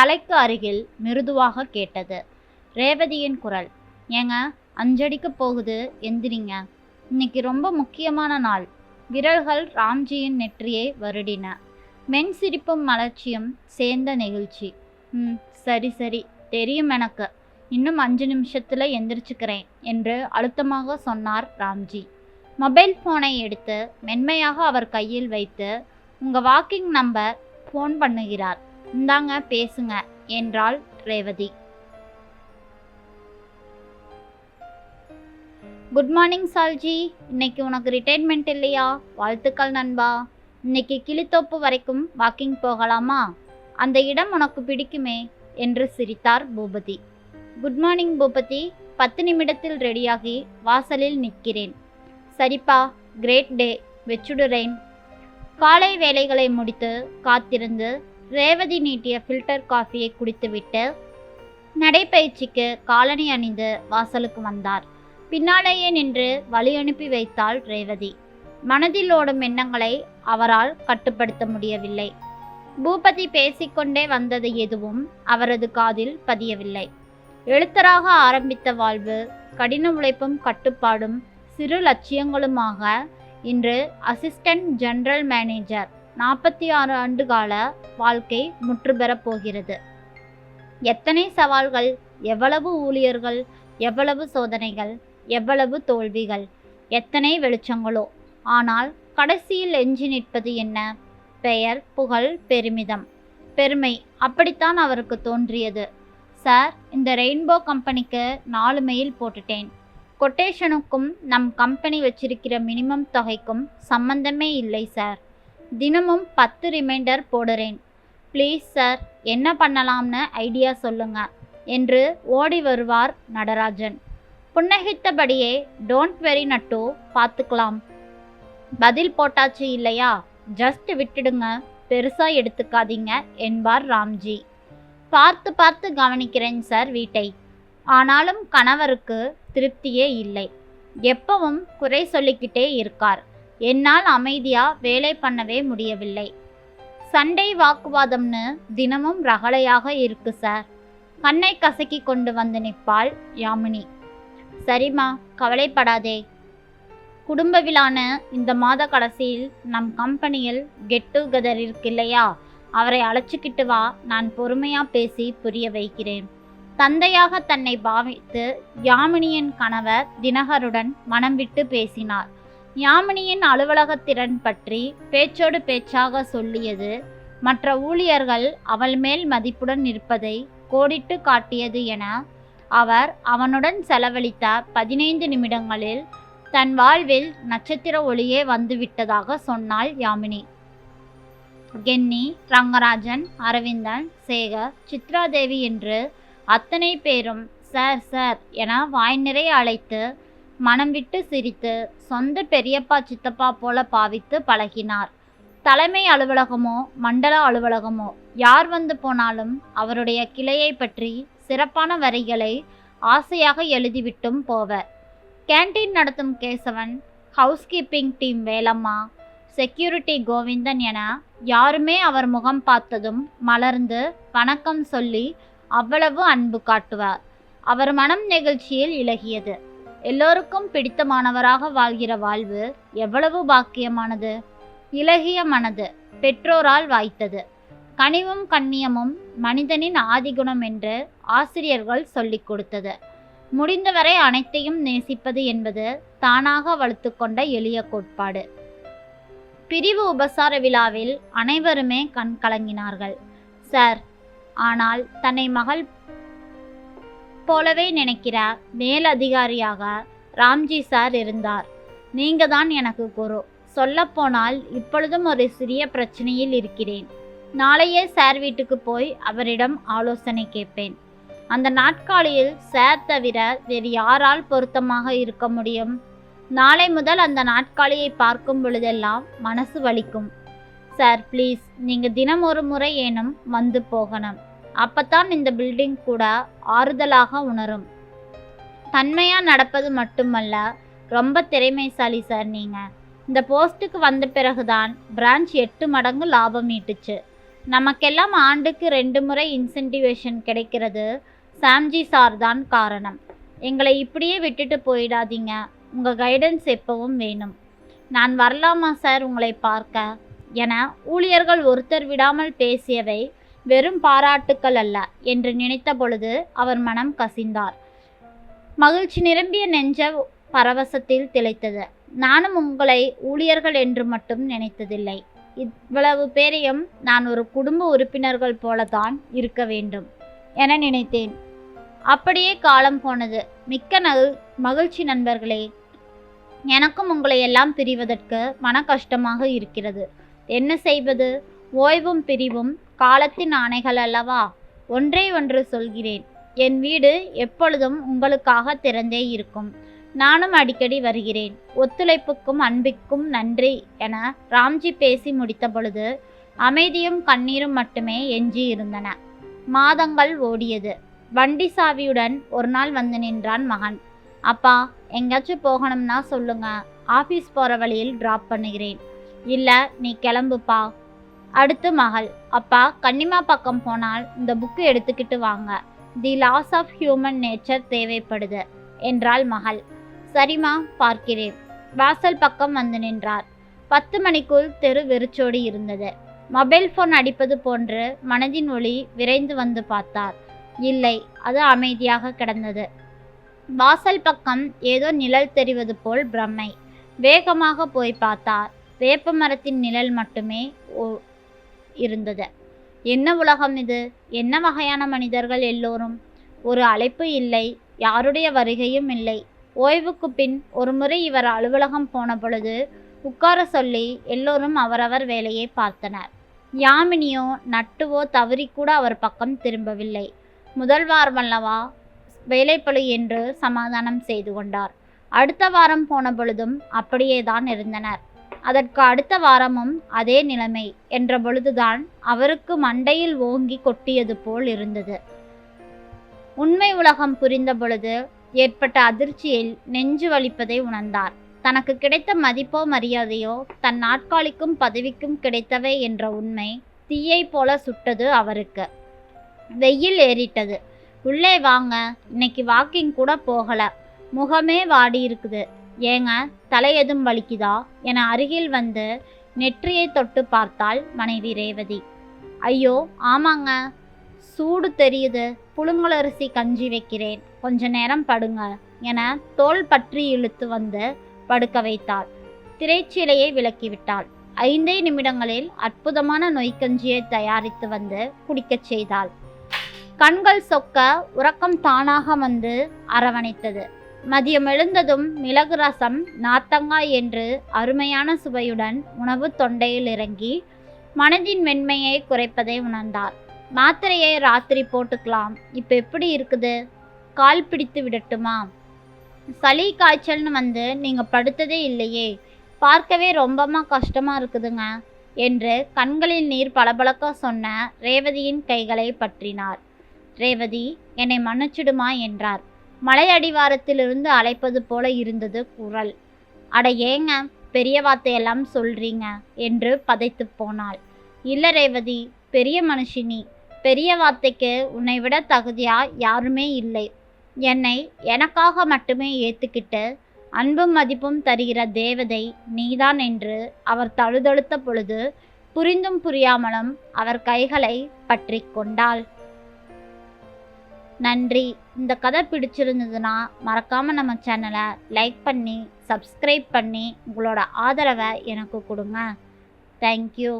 தலைக்கு அருகில் மிருதுவாக கேட்டது. ரேவதியின் குரல் ஏங்க அஞ்சடிக்கு போகுது எந்திரிங்க. இன்னைக்கு ரொம்ப முக்கியமான நாள். விரல்கள் ராம்ஜியின் நெற்றியை வருடின. மென் சிரிப்பும் மலர்ச்சியும் சேர்ந்த நெகிழ்ச்சி. ம் சரி சரி தெரியும் எனக்கு. இன்னும் அஞ்சு நிமிஷத்தில் எந்திரிச்சுக்கிறேன் என்று அழுத்தமாக சொன்னார் ராம்ஜி. மொபைல் ஃபோனை எடுத்து மென்மையாக அவர் கையில் வைத்து உங்கள் வாக்கிங் நம்பர் ஃபோன் பண்ணுகிறார். இந்தாங்க பேசுங்க என்றாள் ரேவதி. Good morning சால்ஜி. இன்னைக்கு உனக்கு ரிட்டைர்மெண்ட் இல்லையா? வாழ்த்துக்கள் நண்பா. இன்னைக்கு கிளித்தோப்பு வரைக்கும் வாக்கிங் போகலாமா? அந்த இடம் உனக்கு பிடிக்குமே என்று சிரித்தார் பூபதி. Good morning Boopathi. பத்து நிமிடத்தில் ரெடியாகி வாசலில் நிற்கிறேன். சரிப்பா கிரேட் டே வெச்சுடுறேன். காலை வேலைகளை முடித்து காத்திருந்து ரேவதி நீட்டிய ஃபில்டர் காஃபியை குடித்துவிட்டு நடைப்பயிற்சிக்கு காலணி அணிந்து வாசலுக்கு வந்தார். பின்னாலேயே நின்று வழி அனுப்பி வைத்தாள் ரேவதி. மனதில் ஓடும் எண்ணங்களை அவரால் கட்டுப்படுத்த முடியவில்லை. பூபதி பேசிக்கொண்டே வந்தது எதுவும் அவரது காதில் பதியவில்லை. எழுத்தராக ஆரம்பித்த வாழ்வு கடின உழைப்பும் கட்டுப்பாடும் சிறு லட்சியங்களுமாக இன்று அசிஸ்டன்ட் ஜெனரல் மேனேஜர் நாற்பத்தி ஆறு ஆண்டுகால வாழ்க்கை முற்றுபெறப் போகிறது. எத்தனை சவால்கள் எவ்வளவு ஊழியர்கள் எவ்வளவு சோதனைகள் எவ்வளவு தோல்விகள் எத்தனை வெளிச்சங்களோ. ஆனால் கடைசியில் எஞ்சி நிற்பது என்ன? பெயர் புகழ் பெருமிதம். பெருமை அப்படித்தான் அவருக்கு தோன்றியது. சார் இந்த ரெயின்போ கம்பெனிக்கு நாலு மெயில் போட்டுட்டேன். கொட்டேஷனுக்கும் நம் கம்பெனி வச்சிருக்கிற மினிமம் தொகைக்கும் சம்பந்தமே இல்லை சார். தினமும் பத்து ரிமைண்டர் போடுறேன். ப்ளீஸ் சார் என்ன பண்ணலாம்னு ஐடியா சொல்லுங்க என்று ஓடி வருவார் நடராஜன். புன்னகித்தபடியே டோன்ட் வெரி நட்டு பார்த்துக்கலாம் பதில் போட்டாச்சு இல்லையா? ஜஸ்ட் விட்டுடுங்க பெருசாக எடுத்துக்காதீங்க என்பார் ராம்ஜி. பார்த்து பார்த்து கவனிக்கிறேன் சார் வீட்டை. ஆனாலும் கணவருக்கு திருப்தியே இல்லை. எப்பவும் குறை சொல்லிக்கிட்டே இருக்கார். என்னால் அமைதியா வேலை பண்ணவே முடியவில்லை. சண்டை வாக்குவாதம்னு தினமும் ரகளையாக இருக்கு சார். கண்ணை கசக்கி கொண்டு வந்து நிற்பாள் யாமினி. சரிம்மா கவலைப்படாதே. குடும்ப விழான இந்த மாத கடைசியில் நம் கம்பெனியில் கெட் டுகெதர் இருக்கு இல்லையா அவரை அழைச்சிக்கிட்டு வா நான் பொறுமையா பேசி புரிய வைக்கிறேன். தந்தையாக தன்னை பாவித்து யாமினியின் கணவர் தினகருடன் மனம் விட்டு பேசினார். யாமினியின் அலுவலகத்திறன் பற்றி பேச்சோடு பேச்சாக சொல்லியது. மற்ற ஊழியர்கள் அவள் மேல் மதிப்புடன் இருப்பதை கோடிட்டு காட்டியது என அவர் அவனுடன் செலவழித்த பதினைந்து நிமிடங்களில் தன் வாழ்வில் நட்சத்திர ஒளியே வந்துவிட்டதாக சொன்னாள் யாமினி. கென்னி ரங்கராஜன் அரவிந்தன் சேகர் சித்ராதேவி என்று அத்தனை பேரும் சார் சார் என வாய் நிறைய அழைத்து மனம் விட்டு சிரித்து சொந்த பெரியப்பா சித்தப்பா போல பாவித்து பழகினார். தலைமை அலுவலகமோ மண்டல அலுவலகமோ யார் வந்து போனாலும் அவருடைய கிளையை பற்றி சிறப்பான வரிகளை ஆசையாக எழுதிவிட்டும் போவர். கேண்டீன் நடத்தும் Kesavan house keeping team Velamma security Govindan என யாருமே அவர் முகம் பார்த்ததும் மலர்ந்து வணக்கம் சொல்லி அவ்வளவு அன்பு காட்டுவார். அவர் மனம் நெகிழ்ச்சியில் இலகியது. எல்லோருக்கும் பிடித்தமானவராக வாழ்கிற வாழ்வு எவ்வளவு பாக்கியமானது? இலகிய மனது பெற்றோரால் வாய்த்தது. கனிவும் கண்ணியமும் மனிதனின் ஆதிகுணம் என்று ஆசிரியர்கள் சொல்லிக் கொடுத்தது. முடிந்தவரை அனைத்தையும் நேசிப்பது என்பது தானாக வளர்த்து கொண்ட எளிய கோட்பாடு. பிரிவு உபசார விழாவில் அனைவருமே கண் கலங்கினார்கள். சார் ஆனால் தன்னை மகள் போலவே நினைக்கிற மேல் அதிகாரியாக ராம்ஜி சார் இருந்தார். நீங்க தான் எனக்கு குரு. சொல்லப்போனால் இப்பொழுதும் ஒரு சிறிய பிரச்சனையில் இருக்கிறேன். நாளையே சார் வீட்டுக்கு போய் அவரிடம் ஆலோசனை கேட்பேன். அந்த நாட்காலியில் சார் தவிர வேறு யாரால் பொருத்தமாக இருக்க முடியும்? நாளை முதல் அந்த நாட்காலியை பார்க்கும் பொழுதெல்லாம் மனசு வலிக்கும். சார் ப்ளீஸ் நீங்கள் தினம் ஒரு முறை ஏனும் வந்து போகணும். அப்பத்தான் இந்த பில்டிங் கூட ஆறுதலாக உணரும். தன்மையாக நடப்பது மட்டுமல்ல ரொம்ப திறமைசாலி சார் நீங்கள் இந்த போஸ்ட்டுக்கு வந்த பிறகுதான் பிரான்ச் எட்டு மடங்கு லாபம் ஈட்டுச்சு. நமக்கெல்லாம் ஆண்டுக்கு ரெண்டு முறை இன்சென்டிவேஷன் கிடைக்கிறது சாம்ஜி சார் தான் காரணம். எங்களை இப்படியே விட்டுட்டு போயிடாதீங்க. உங்கள் கைடன்ஸ் எப்பவும் வேணும். நான் வரலாமா சார் உங்களை பார்க்க? என ஊழியர்கள் ஒருத்தர் விடாமல் பேசியவை வெறும் பாராட்டுக்கள் அல்ல என்று நினைத்த பொழுது அவர் மனம் கசிந்தார். மகிழ்ச்சி நிரம்பிய நெஞ்ச பரவசத்தில் திளைத்தது. நானும் உங்களை ஊழியர்கள் என்று மட்டும் நினைத்ததில்லை. இவ்வளவு பேரையும் நான் ஒரு குடும்ப உறுப்பினர்கள் போலத்தான் இருக்க வேண்டும் என நினைத்தேன். அப்படியே காலம் போனது. மிக்க நல் மகிழ்ச்சி நண்பர்களே எனக்கும் உங்களை எல்லாம் பிரிவதற்கு மன கஷ்டமாக இருக்கிறது. என்ன செய்வது? ஓய்வும் பிரிவும் காலத்தின் ஆணைகள் அல்லவா? ஒன்றை ஒன்று சொல்கிறேன். என் வீடு எப்பொழுதும் உங்களுக்காக திறந்தே இருக்கும். நானும் அடிக்கடி வருகிறேன். ஒத்துழைப்புக்கும் அன்பிற்கும் நன்றி என ராம்ஜி பேசி முடித்த பொழுது அமைதியும் கண்ணீரும் மட்டுமே எஞ்சி இருந்தன. மாதங்கள் ஓடியது. வண்டி சாவியுடன் ஒரு நாள் வந்து நின்றான் மகன். அப்பா எங்கேயாச்சும் போகணும்னா சொல்லுங்க. ஆஃபீஸ் போகிற வழியில் ட்ராப் பண்ணுகிறேன். இல்லை நீ கிளம்புப்பா. அடுத்து மகள். அப்பா கன்னிமா பக்கம் போனால் இந்த புக்கு எடுத்துக்கிட்டு வாங்க. The laws of human nature தேவைப்படுது என்றாள் மகள். சரிம்மா பார்க்கிறேன். வாசல் பக்கம் வந்து நின்றார். பத்து மணிக்குள் தெரு வெறிச்சோடி இருந்தது. மொபைல் ஃபோன் அடிப்பது போன்று மனதின் ஒளி விரைந்து வந்து பார்த்தார். இல்லை அது அமைதியாக கிடந்தது. வாசல் பக்கம் ஏதோ நிழல் தெரிவது போல் பிரம்மை. வேகமாக போய் பார்த்தார். வேப்ப மரத்தின் நிழல் மட்டுமே ஓ- இருந்தது. என்ன உலகம் இது? என்ன வகையான மனிதர்கள் எல்லோரும்? ஒரு அழைப்பு இல்லை யாருடைய வருகையும் இல்லை. ஓய்வுக்கு பின் ஒருமுறை இவர் அலுவலகம் போன பொழுது உட்கார சொல்லி எல்லோரும் அவரவர் வேலையை பார்த்தனர். யாமினியோ நட்டுவோ தவறி கூட அவர் பக்கம் திரும்பவில்லை. முதல் வாரம் அல்லவா வேலைப்பழு என்று சமாதானம் செய்து கொண்டார். அடுத்த வாரம் போன பொழுதும் அப்படியே தான் இருந்தனர். அதற்கு அடுத்த வாரமும் அதே நிலைமை என்ற பொழுதுதான் அவருக்கு மண்டையில் ஓங்கி கொட்டியது போல் இருந்தது. உண்மை உலகம் புரிந்த பொழுது ஏற்பட்ட அதிர்ச்சியில் நெஞ்சு வலிப்பதை உணர்ந்தார். தனக்கு கிடைத்த மதிப்போ மரியாதையோ தன் நாட்காலிக்கும் பதவிக்கும் கிடைத்தவை என்ற உண்மை தீயை போல சுட்டது அவருக்கு. வெயில் ஏறிட்டது. உள்ளே வாங்க இன்னைக்கு வாக்கிங் கூட போகல. முகமே வாடி இருக்குது ஏங்க தலை எதுவும் வலிக்குதா? என அருகில் வந்து நெற்றியை தொட்டு பார்த்தாள் மனைவி ரேவதி. ஐயோ ஆமாங்க. சூடு தெரியுது. புழுங்கலரிசி கஞ்சி வைக்கிறேன். கொஞ்ச நேரம் படுங்க என தோள் பற்றி இழுத்து வந்து படுக்க வைத்தாள். திரைச்சீலையை விலக்கிவிட்டாள் ஐந்தே நிமிடங்களில் அற்புதமான நொய்க்கஞ்சியை தயாரித்து வந்து குடிக்கச் செய்தாள். கண்கள் சொக்க உறக்கம் தானாக வந்து அரவணைத்தது. மதியம் எழுந்ததும் மிளகு ரசம் நாத்தங்காய் என்று அருமையான சுவையுடன் உணவு தொண்டையில் இறங்கி மனதின் மென்மையை குறைப்பதை உணர்ந்தார். மாத்திரையை ராத்திரி போட்டுக்கலாம். இப்போ எப்படி இருக்குது? கால் பிடித்து விடட்டுமா? சளி காய்ச்சல்னு வந்து நீங்கள் படுத்ததே இல்லையே. பார்க்கவே ரொம்பமா கஷ்டமாக இருக்குதுங்க என்று கண்களில் நீர் பளபளக்க சொன்ன ரேவதியின் கைகளை பற்றினார். ரேவதி என்னை மன்னிச்சிடுமா? என்றார். மலையடிவாரத்திலிருந்து அழைப்பது போல இருந்தது குரல். அட ஏங்க பெரிய வார்த்தையெல்லாம் சொல்றீங்க என்று பதைத்து போனாள். இல்ல ரேவதி பெரிய மனுஷினி. பெரிய வார்த்தைக்கு உன்னை விட தகுதியா யாருமே இல்லை. என்னை எனக்காக மட்டுமே ஏத்துக்கிட்டு அன்பும் மதிப்பும் தருகிற தேவதை நீதான் என்று அவர் தழுதழுத்த பொழுது புரிந்தும் புரியாமலும் அவர் கைகளை பற்றி கொண்டாள். நன்றி. இந்த கதை பிடிச்சிருந்ததுன்னா மறக்காமல் நம்ம சேனலை லைக் பண்ணி சப்ஸ்கிரைப் பண்ணி உங்களோட ஆதரவை எனக்கு கொடுங்க. தேங்க்யூ